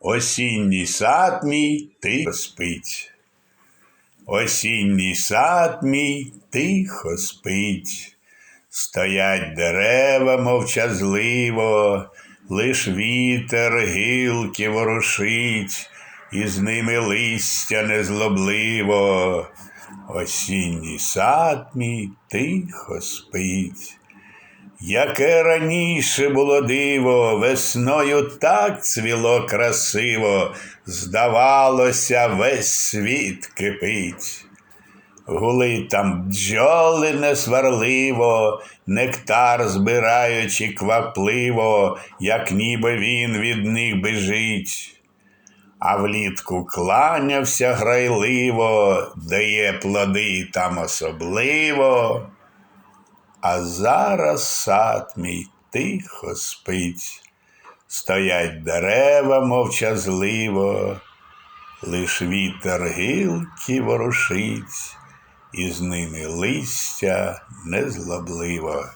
Осінній сад мій тихо спить. Осінній сад мій тихо спить. Стоять дерева мовчазливо, лиш вітер гілки ворушить, і з ними листя незлобливо. Осінній сад мій тихо спить. Яке раніше було диво, весною так цвіло красиво, здавалося, весь світ кипить. Гули там бджоли несварливо, нектар збираючи квапливо, як ніби він від них бежить. А влітку кланявся грайливо, дає плоди там особливо. А зараз сад мій тихо спить, стоять дерева мовчазливо, лиш вітер гілки ворушить, і з ними листя незлобливо.